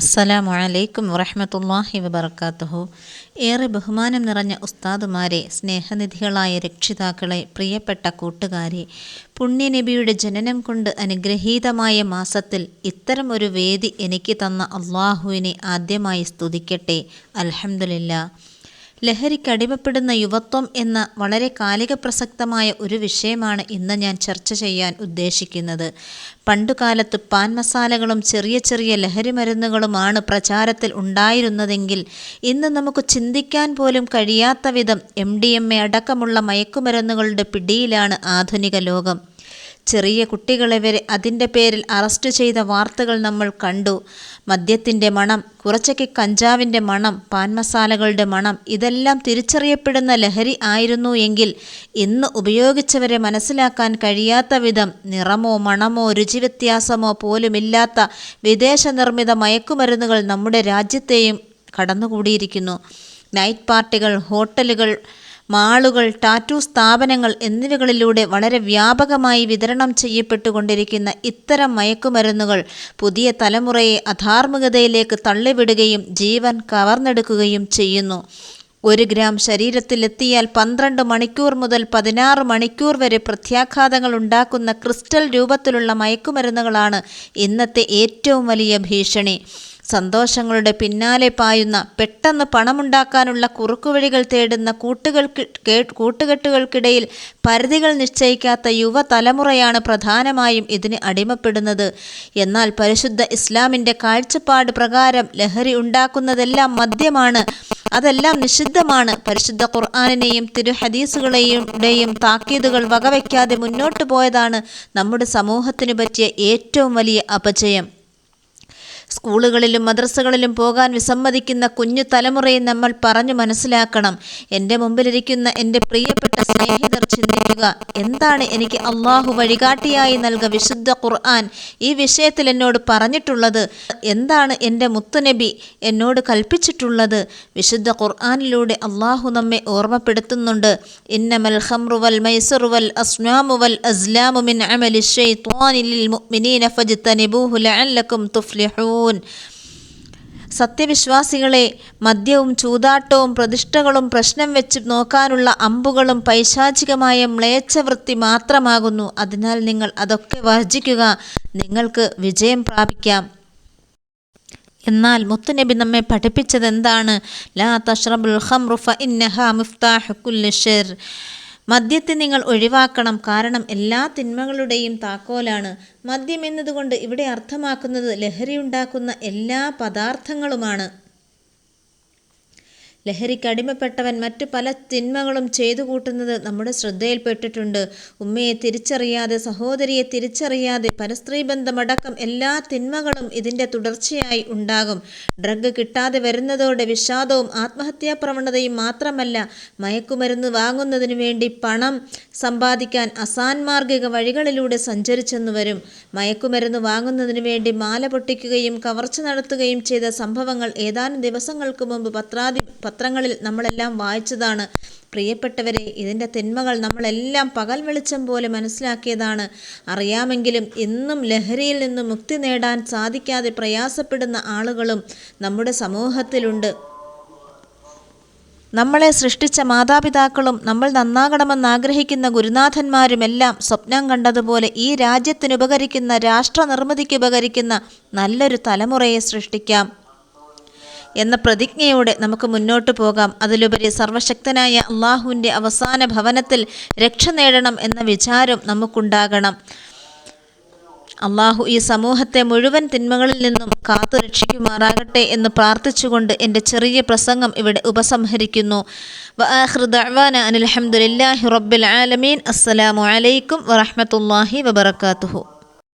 അസ്സലാമു അലൈക്കും വറഹമത്തല്ലാഹി വബർക്കാത്തുഹു ഏറെ ബഹുമാനം നിറഞ്ഞ ഉസ്താദുമാരെ സ്നേഹനിധികളായ രക്ഷിതാക്കളെ പ്രിയപ്പെട്ട കൂട്ടുകാരെ പുണ്യനബിയുടെ ജനനം കൊണ്ട് അനുഗ്രഹീതമായ മാസത്തിൽ ഇത്തരം ഒരു വേദി എനിക്ക് തന്ന അള്ളാഹുവിനെ ആദ്യമായി സ്തുതിക്കട്ടെ. അൽഹംദുലില്ലാ ലഹരിക്കടിമപ്പെടുന്ന യുവത്വം എന്ന വളരെ കാലിക പ്രസക്തമായ ഒരു വിഷയമാണ് ഇന്ന് ഞാൻ ചർച്ച ചെയ്യാൻ ഉദ്ദേശിക്കുന്നത്. പണ്ടുകാലത്ത് പാൻ മസാലകളും ചെറിയ ചെറിയ ലഹരി മരുന്നുകളുമാണ് പ്രചാരത്തിൽ ഉണ്ടായിരുന്നതെങ്കിൽ ഇന്ന് നമുക്ക് ചിന്തിക്കാൻ പോലും കഴിയാത്ത വിധം എം ഡി എം എ അടക്കമുള്ള മയക്കുമരുന്നുകളുടെ പിടിയിലാണ് ആധുനിക ലോകം. ചെറിയ കുട്ടികളെ വരെ അതിന്റെ പേരിൽ അറസ്റ്റ് ചെയ്ത വാർത്തകൾ നമ്മൾ കണ്ടു. മദ്യത്തിന്റെ മണം കുറച്ചൊക്കെ കഞ്ചാവിന്റെ മണം പാൻ മസാലകളുടെ മണം ഇതെല്ലാം തിരിച്ചറിയപ്പെടുന്ന ലഹരി ആയിരുന്നു എങ്കിൽ ഇന്ന് ഉപയോഗിച്ചവരെ മനസ്സിലാക്കാൻ കഴിയാത്ത വിധം നിറമോ മണമോ രുചിവ്യത്യാസമോ പോലുമില്ലാത്ത വിദേശ നിർമ്മിത മയക്കുമരുന്നുകൾ നമ്മുടെ രാജ്യത്തെയും കടന്നുകൂടിയിരിക്കുന്നു. നൈറ്റ് പാർട്ടികൾ ഹോട്ടലുകൾ മാളുകൾ ടാറ്റു സ്ഥാപനങ്ങൾ എന്നിവകളിലൂടെ വളരെ വ്യാപകമായി വിതരണം ചെയ്യപ്പെട്ടുകൊണ്ടിരിക്കുന്ന ഇത്തരം മയക്കുമരുന്നുകൾ പുതിയ തലമുറയെ അധാർമികതയിലേക്ക് തള്ളിവിടുകയും ജീവൻ കവർന്നെടുക്കുകയും ചെയ്യുന്നു. ഒരു ഗ്രാം ശരീരത്തിലെത്തിയാൽ പന്ത്രണ്ട് മണിക്കൂർ മുതൽ പതിനാറ് മണിക്കൂർ വരെ പ്രത്യാഘാതങ്ങൾ ഉണ്ടാക്കുന്ന ക്രിസ്റ്റൽ രൂപത്തിലുള്ള മയക്കുമരുന്നുകളാണ് ഇന്നത്തെ ഏറ്റവും വലിയ ഭീഷണി. സന്തോഷങ്ങളുടെ പിന്നാലെ പായുന്ന പെട്ടെന്ന് പണമുണ്ടാക്കാനുള്ള കുറുക്കുവഴികൾ തേടുന്ന കൂട്ടുകൾക്ക് കൂട്ടുകെട്ടുകൾക്കിടയിൽ പരിധികൾ നിശ്ചയിക്കാത്ത യുവതലമുറയാണ് പ്രധാനമായും ഇതിന് അടിമപ്പെടുന്നത്. എന്നാൽ പരിശുദ്ധ ഇസ്ലാമിന്റെ കാഴ്ചപ്പാട് പ്രകാരം ലഹരി ഉണ്ടാക്കുന്നതെല്ലാം മദ്യമാണ്. അതെല്ലാം നിഷിദ്ധമാണ്. പരിശുദ്ധ ഖുർആാനിനെയും തിരുഹദീസുകളെയും താക്കീതുകൾ വകവയ്ക്കാതെ മുന്നോട്ട് പോയതാണ് നമ്മുടെ സമൂഹത്തിനു പറ്റിയ ഏറ്റവും വലിയ അപജയം. സ്കൂളുകളിലും മദ്രസകളിലും പോകാൻ വിസമ്മതിക്കുന്ന കുഞ്ഞു തലമുറയെ നമ്മൾ പറഞ്ഞു മനസ്സിലാക്കണം. എന്റെ മുമ്പിലിരിക്കുന്ന എന്റെ പ്രിയപ്പെട്ട സ്നേഹിതർ ചിന്തിക്കുക എന്താണ് എനിക്ക് അള്ളാഹു വഴികാട്ടിയായി നൽക വിശുദ്ധ ഖുർആൻ? ഈ വിഷയത്തിൽ എന്നോട് പറഞ്ഞിട്ടുള്ളത് എന്താണ് എന്റെ മുത്തുനബി എന്നോട് കൽപ്പിച്ചിട്ടുള്ളത്? വിശുദ്ധ ഖുർആാനിലൂടെ അള്ളാഹു നമ്മെ ഓർമ്മപ്പെടുത്തുന്നുണ്ട്. ഇന്നമൽ ഹംറുവൽ മൈസറുവൽ അസ്നാമുവൽ അസ്ലാമു മിൻ അമലി ഷൈത്വാനിൽ മുഅ്മിനീന തുഫ്ലിഹൂൻ. സത്യവിശ്വാസികളെ മദ്യവും ചൂതാട്ടവും പ്രതിഷ്ഠകളും പ്രശ്നം വെച്ച് നോക്കാനുള്ള അമ്പുകളും പൈശാചികമായ മ്ലേച്ഛവൃത്തി മാത്രമാകുന്നു. അതിനാൽ നിങ്ങൾ അതൊക്കെ വർജിക്കുക. നിങ്ങൾക്ക് വിജയം പ്രാപിക്കാം. എന്നാൽ മുത്തുനബി നമ്മെ പഠിപ്പിച്ചത് എന്താണ് ലാ തഷ്റബുൽ ഖംറു ഫ ഇന്നഹ മിഫ്താഹു കുല്ലി ഷർ. മദ്യത്തെ നിങ്ങൾ ഒഴിവാക്കണം. കാരണം എല്ലാ തിന്മകളുടെയും താക്കോലാണ്. മദ്യം എന്നതുകൊണ്ട് ഇവിടെ അർത്ഥമാക്കുന്നത് ലഹരി ഉണ്ടാക്കുന്ന എല്ലാ പദാർത്ഥങ്ങളുമാണ്. ലഹരിക്ക് അടിമപ്പെട്ടവൻ മറ്റു പല തിന്മകളും ചെയ്തു കൂട്ടുന്നത് നമ്മുടെ ശ്രദ്ധയിൽപ്പെട്ടിട്ടുണ്ട്. ഉമ്മയെ തിരിച്ചറിയാതെ സഹോദരിയെ തിരിച്ചറിയാതെ പരസ്ത്രീ ബന്ധമടക്കം എല്ലാ തിന്മകളും ഇതിന്റെ തുടർച്ചയായി ഉണ്ടാകും. ഡ്രഗ് കിട്ടാതെ വരുന്നതോടെ വിഷാദവും ആത്മഹത്യാ പ്രവണതയും മാത്രമല്ല മയക്കുമരുന്ന് വാങ്ങുന്നതിനു വേണ്ടി പണം സമ്പാദിക്കാൻ അസാൻമാർഗിക വഴികളിലൂടെ സഞ്ചരിച്ചെന്നു വരും. മയക്കുമരുന്ന് വാങ്ങുന്നതിനു വേണ്ടി മാല പൊട്ടിക്കുകയും കവർച്ച നടത്തുകയും ചെയ്ത സംഭവങ്ങൾ ഏതാനും ദിവസങ്ങൾക്ക് മുമ്പ് പത്രാധി പത്രങ്ങളിൽ നമ്മളെല്ലാം വായിച്ചതാണ്. പ്രിയപ്പെട്ടവരെ ഇതിന്റെ തിന്മകൾ നമ്മളെല്ലാം പകൽ വെളിച്ചം പോലെ മനസ്സിലാക്കിയതാണ്. അറിയാമെങ്കിലും ഇന്നും ലഹരിയിൽ നിന്നും മുക്തി നേടാൻ സാധിക്കാതെ പ്രയാസപ്പെടുന്ന ആളുകളും നമ്മുടെ സമൂഹത്തിലുണ്ട്. നമ്മളെ സൃഷ്ടിച്ച മാതാപിതാക്കളും നമ്മൾ നന്നാകണമെന്ന് ആഗ്രഹിക്കുന്ന ഗുരുനാഥന്മാരുമെല്ലാം സ്വപ്നം കണ്ടതുപോലെ ഈ രാജ്യത്തിനുപകരിക്കുന്ന രാഷ്ട്ര നിർമ്മിതിക്ക് ഉപകരിക്കുന്ന നല്ലൊരു തലമുറയെ സൃഷ്ടിക്കാം. എന്ന പ്രതിജ്ഞയോടെ നമുക്ക് മുന്നോട്ട് പോകാം. അതിലുപരി സർവശക്തനായ അള്ളാഹുവിന്റെ അവസാന ഭവനത്തിൽ രക്ഷ നേടണം എന്ന വിചാരം നമുക്കുണ്ടാകണം. അള്ളാഹു ഈ സമൂഹത്തെ മുഴുവൻ തിന്മകളിൽ നിന്നും കാത്തു രക്ഷിക്കുമാറാകട്ടെ എന്ന് പ്രാർത്ഥിച്ചുകൊണ്ട് എന്റെ ചെറിയ പ്രസംഗം ഇവിടെ ഉപസംഹരിക്കുന്നു. അനിൽഹമുല്ലാഹി റബ്ബിൽ ആലമീൻ. അസ്സലാമു അലൈക്കും വറഹ്മത്തുള്ളാഹി വബറകാതുഹു.